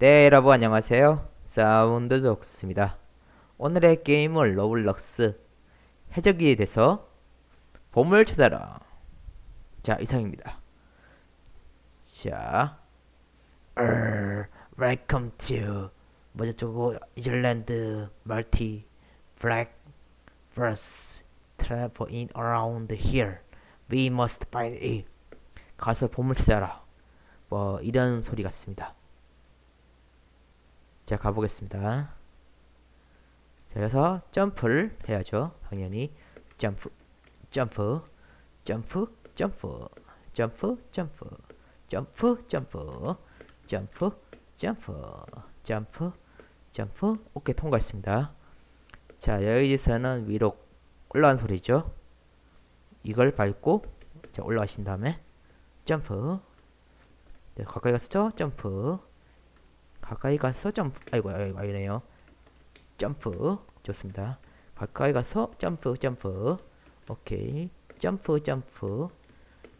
네, 여러분 안녕하세요. 사운드 독스입니다. 오늘의 게임은 로블록스 해적이 돼서 보물 찾아라. 자, 이상입니다. 자, 어, welcome to 저거 이슬란드 멀티 블랙 verse travel in around here. We must find it. 가서 보물 찾아라. 뭐 이런 소리 같습니다. 자 가보겠습니다. 자 여기서 점프를 해야죠. 당연히 점프, 점프, 점프, 점프, 점프, 점프, 점프, 점프, 점프, 점프, 점프, 점프. 오케이 통과했습니다. 자 여기서는 위로 올라간 소리죠. 이걸 밟고 자 올라가신 다음에 점프. 네, 가까이 가서 점프. 가까이 가서 점프. 아이고 아이고 아니네요. 점프. 좋습니다. 가까이 가서 점프 점프. 오케이. 점프 점프.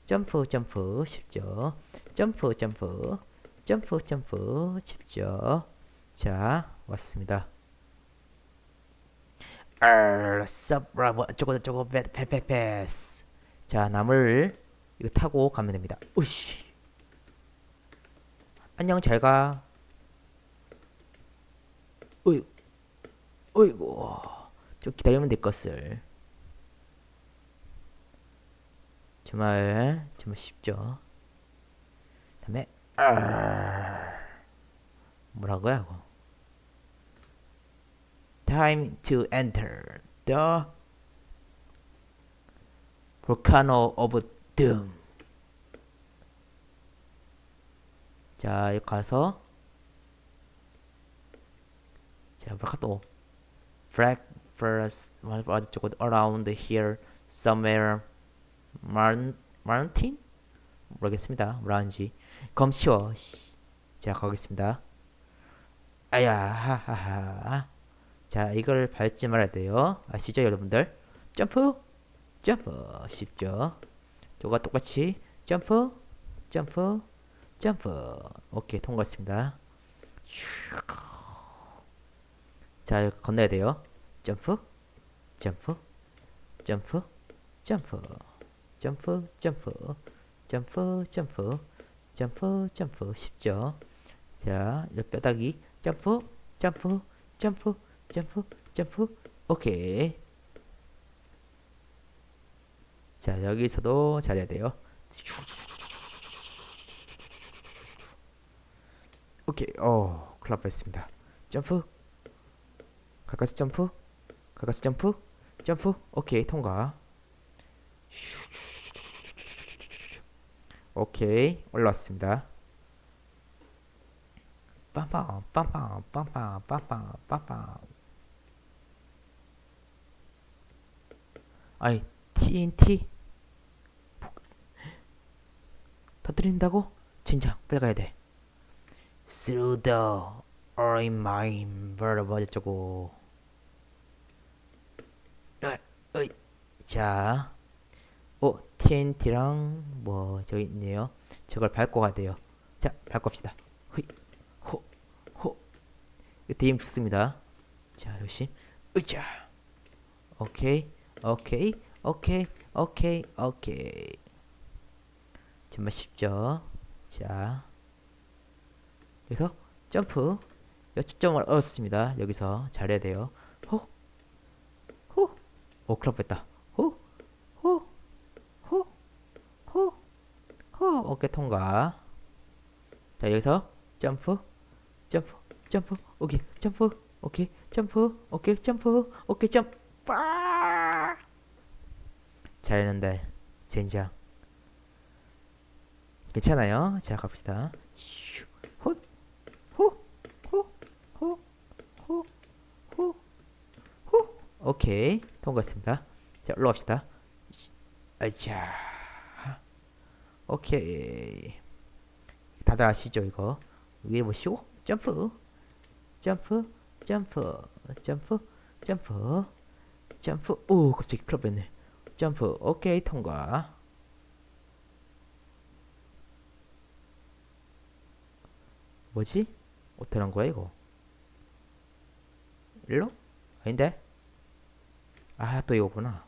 점프 점프. 쉽죠? 점프 점프. 점프 점프. 쉽죠? 자 왔습니다. 알 서브라보. 저거 저거 패패패스 자 나무를 이거 타고 가면 됩니다. 우씨. 안녕 잘가 어이, 어이구, 좀 기다리면 될 것을. 정말, 정말 쉽죠. 다음에, 아, 뭐라고요? 하고. Time to enter the volcano of doom. 자, 여기 가서 자, 뭐랄까 또 flag first 어디 저거 around here somewhere mountain 모르겠습니다. 뭐라는지 검시워. 자, 가겠습니다. 아야, 하하하. 자, 이걸 밟지 말아야 돼요. 아시죠, 여러분들? 점프, 점프, 쉽죠? 저거 똑같이 점프, 점프, 점프. 오케이, 통과했습니다. 자, 건너야 돼요. 점프, 점프, 점프, 점프, 점프, 점프, 점프, 점프, 점프, 점프. 쉽죠? 자, 이 뼈다귀 점프, 점프, 점프, 점프, 점프. 오케이. 자, 여기서도 잘해야 돼요. 오케이. 어, 클럽 했습니다. 점프, 가까스 점프? 가까스 점프? 점프? 오케이 통과. 오케이 올라왔습니다. 빰빰 빰빰 빰빰 빰빰 빰빰. 아니 TNT 터뜨린다고? 진짜 빨리 가야 돼. Through the or in mine vertible 어쩌고 어이 자 어, TNT랑 뭐 저기 있네요. 저걸 밟고 가야 돼요. 자 밟고 합시다. 허이 호 호. 이때 힘 죽습니다. 자 역시. 으쌰 오케이 오케이 오케이 오케이 오케이. 정말 쉽죠? 자 여기서 점프. 여점을 얻었습니다. 여기서 잘해야 돼요. 호, 호, 오, 클럽 했다. 호, 호, 호, 호, 호, 어깨 통과. 자, 여기서 점프, 점프, 점프, 오케이, 점프, 오케이, 점프, 오케이, 점프, 오케이, 점프. 잘했는데, 젠장. 괜찮아요. 자, 갑시다. 슈, 호, 호, 호, 호, 호, 호, 호. 오케이. 통과했습니다. 자, 올라갑시다. 아자. 오케이. 다들 아시죠, 이거? 위에 보시고, 점프, 점프, 점프, 점프, 점프, 점프. 오, 갑자기 클럽 했네. 점프. 오케이, 통과. 뭐지? 어떻게 한 거야 이거 일로? 아닌데? 아 또 이거구나.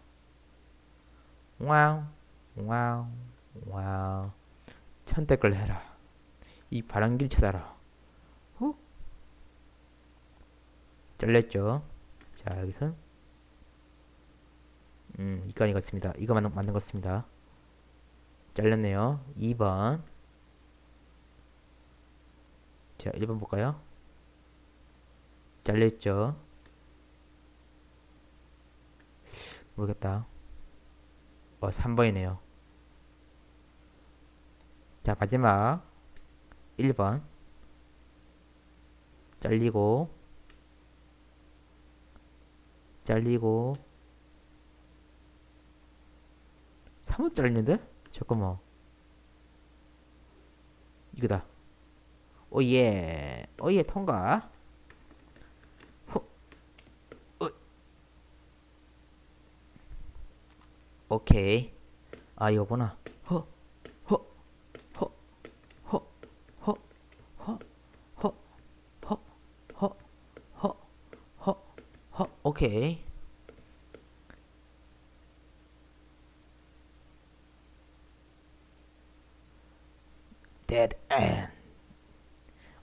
와우 와우 와우. 선택을 해라. 이 바람길 찾아라. 어? 잘렸죠? 자 여기서. 음 이건 이것습니다. 이거 맞는, 맞는 것습니다. 잘렸네요. 2번. 자 1번 볼까요? 잘렸죠 모르겠다. 어 3번이네요. 자 마지막. 1번. 잘리고. 잘리고. 3번 잘리는데? 잠깐만. 이거다. 오예. 오예 통과 호. 어. 오케이 아 이거구나 허 허 허 허 허 허 허 허 허 허 허 허 오케이 dead end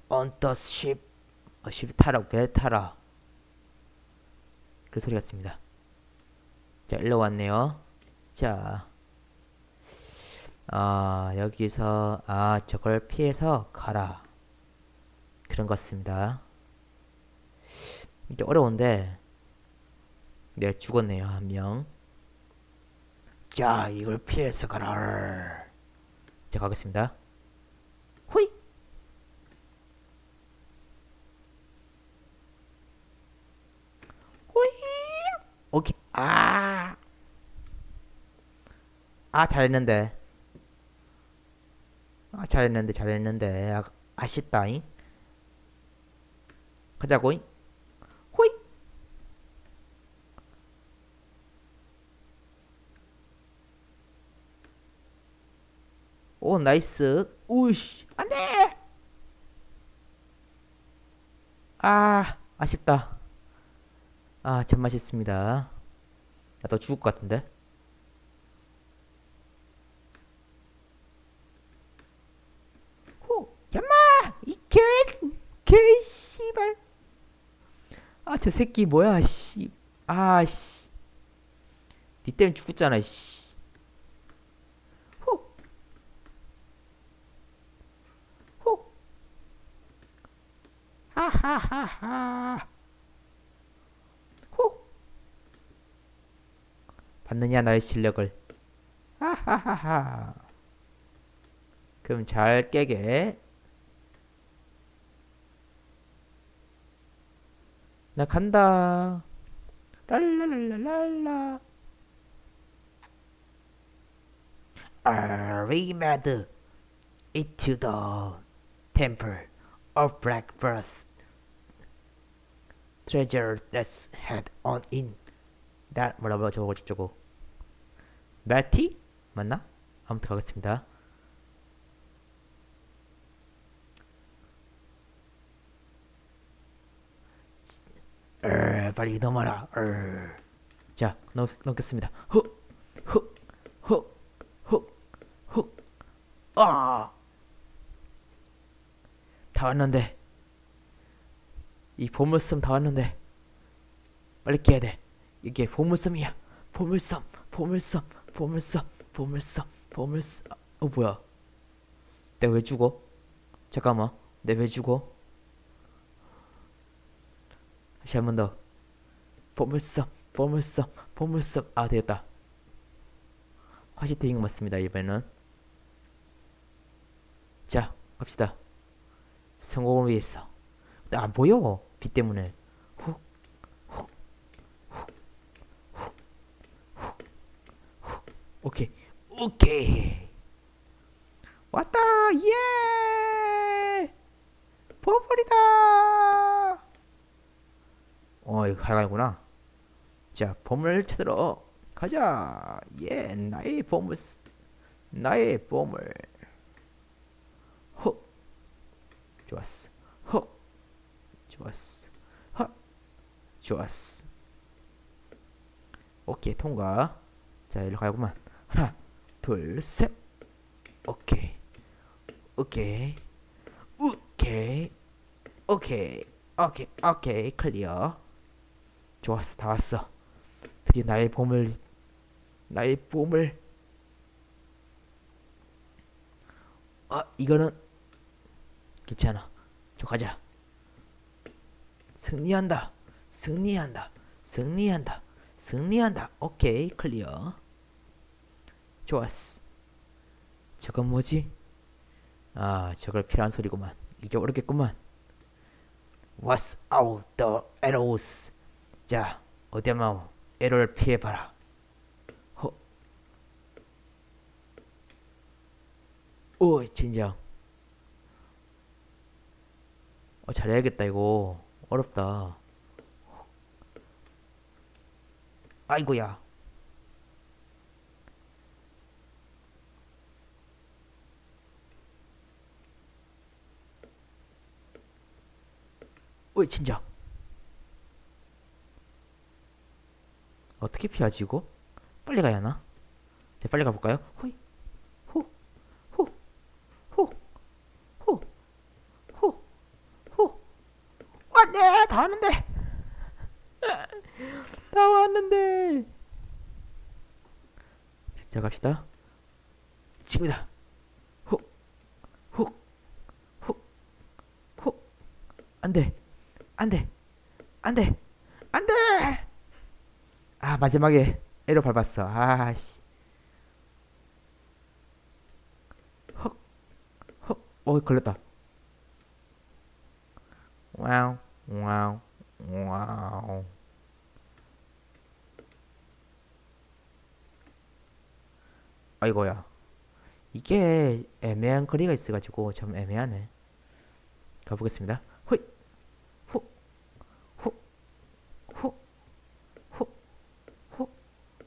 on the ship 어, ship 타라 배 타라 그 소리 같습니다 자 일로 왔네요 자 아, 여기서 아 저걸 피해서 가라. 그런 것 같습니다. 이게 어려운데 네 죽었네요 한 명. 자 이걸 피해서 가라. 자 가겠습니다. 호이! 호이! 오케이. 아 아, 잘했는데. 아, 잘했는데, 잘했는데. 아, 아쉽다잉. 가자고잉. 호이! 오, 나이스. 우씨, 안 돼! 아, 아쉽다. 아, 참 맛있습니다. 야, 너 죽을 것 같은데? 호, 야마! 이 개, 개, 씨발. 아, 저 새끼 뭐야, 씨. 아, 씨. 니 때문에 죽었잖아, 씨. 호. 호. 하하하하. 호. 봤느냐, 나의 실력을. 하하하하. 그럼 잘 깨게. 나 간다. 랄랄랄랄랄라. Are we mad into the temple of black brass treasure that's head on in that 뭐라 뭐라 저거 저거 말티 맞나? 아무튼 가겠습니다. 에, 빨리 넘어라. 에. 자, 넘, 넘겠습니다. 훅, 훅, 훅, 훅, 훅. 아! 다 왔는데. 이 보물섬 다 왔는데. 빨리 깨야 돼. 이게 보물섬이야. 보물섬, 보물섬, 보물섬, 보물섬, 보물섬. 어, 뭐야? 내가 왜 죽어? 잠깐만. 내가 왜 죽어? 다시 한 번 더. 보물섬, 보물섬, 보물섬. 아, 되었다. 화시트잉 맞습니다, 이번에는. 자, 갑시다. 성공을 위해서. 나안 보여. 빛 때문에. 훅, 훅, 훅, 훅, 훅, 훅. 오케이. 오케이. 왔다! 예! 보물이다! 어, 이거 가야구나. 자, 보물 찾으러 가자. 예, 나의 보물, 나의 보물. 호, 좋았어. 호, 좋았어. 하. 좋았어. 오케이 통과. 자 일로 가야구만. 하나, 둘, 셋. 오케이. 오케이. 오케이. 오케이. 오케이. 오케이. 클리어. 좋았어. 다 왔어. 드디어 나의 봄을 나의 봄을 아 이거는 괜찮아. 저 가자. 승리한다. 승리한다. 승리한다. 승리한다. 오케이 클리어. 좋았어. 저건 뭐지? 아 저걸 필요한 소리구만. 이게 어렵겠구만. What's out the arrows? 자 어디 한번 에러를 피해봐라. 허. 오 진정. 어, 잘해야겠다 이거 어렵다 아이고야 어이 진짜 어떻게 피하지 이거? 빨리 가야 하나? 자 빨리 가볼까요? 호이 호 호 호 호 호호. 왔네 다 왔는데. 다 왔는데. 자 갑시다. 지금이다 안돼. 안돼. 안돼. 안돼 아 마지막에 에러 밟았어. 아씨. 헉헉어 걸렸다. 와우 와우 와우. 아이고야. 이게 애매한 거리가 있어가지고 좀 애매하네. 가보겠습니다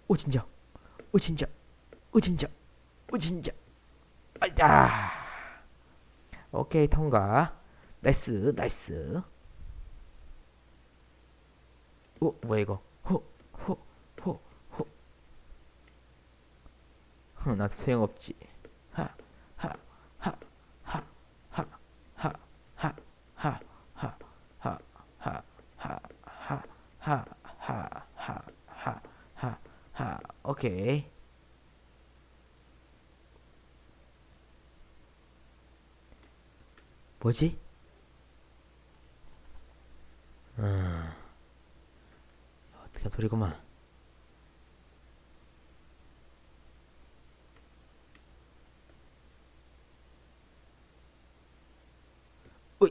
호이 호호호호호호 진짜 오 진짜 오 진짜 오 진짜 아야 오케이 통과 나이스 나이스 오 뭐야 이거 호호호호 나도 소용없지 하 하 하 하 하 하 하 하 하 하 하 하 하 하 하 오케이. 뭐지? 음 어떻게 소리구만 으이.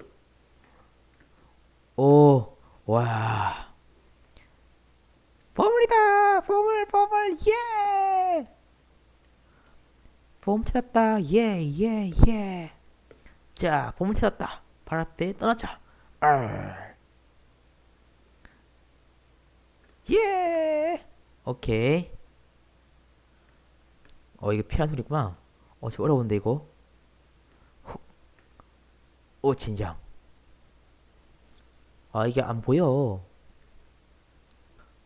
오, 와. 보물이다! 보물, 보물, 예! 보물 찾았다, 예, 예, 예. 자, 보물 찾았다. 앞에 떠나자. 알. 예! 오케이. 어, 이게 필요한 소리구나. 어, 저 어려운데, 이거. 훅. 오, 진정. 아, 이게 안 보여.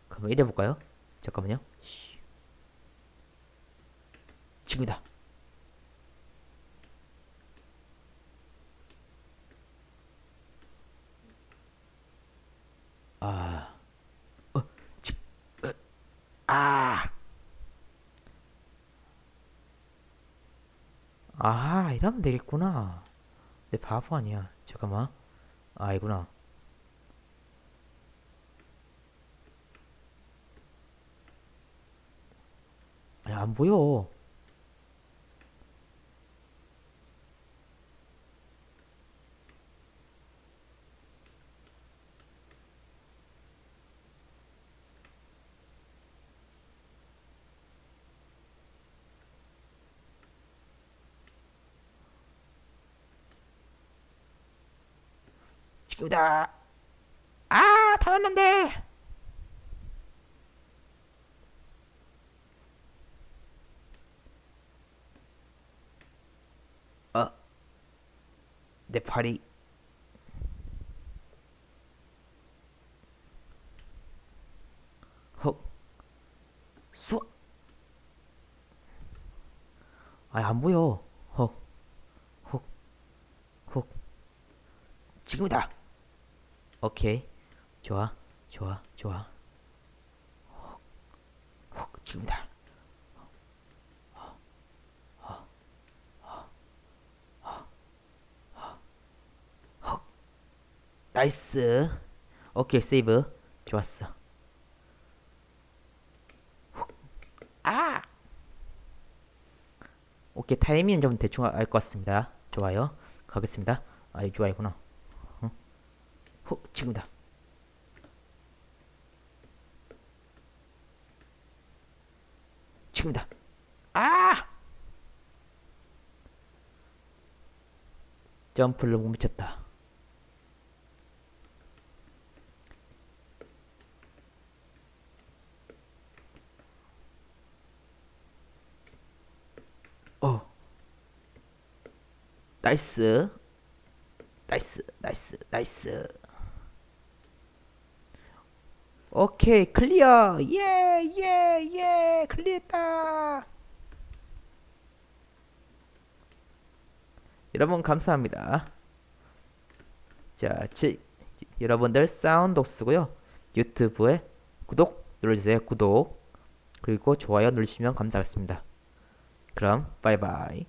그럼 이래 볼까요? 잠깐만요. 쉬. 지금이다. 아, 어, 지, 어, 아, 아, 이러면 되겠구나. 내 바보 아니야. 잠깐만. 아, 이구나. 야, 안 보여. 유다. 아, 다 왔는데. 어, 내 팔이. 헉, 수. 아이 안 보여. 헉, 헉, 헉. 지금이다. 오케이. 좋아, 좋아, 좋아. 헉, 헉, 지금이다. 헉. 나이스. 오케이, 세이브. 좋았어. 훅. 아! 오케이, 타이밍은 좀 대충 알 것 같습니다. 좋아요. 가겠습니다. 아, 이 좋아요구나. 지금이다. 지금이다. 아! 점프를 못 미쳤다. 어. 나이스. 나이스, 나이스, 나이스. 오케이, 클리어. 예, 예, 예, 클리어했다. 여러분 감사합니다. 자, 제, 여러분들 사운드독스고요. 유튜브에 구독 눌러주세요. 구독. 그리고 좋아요 누르시면 감사하겠습니다. 그럼 바이바이.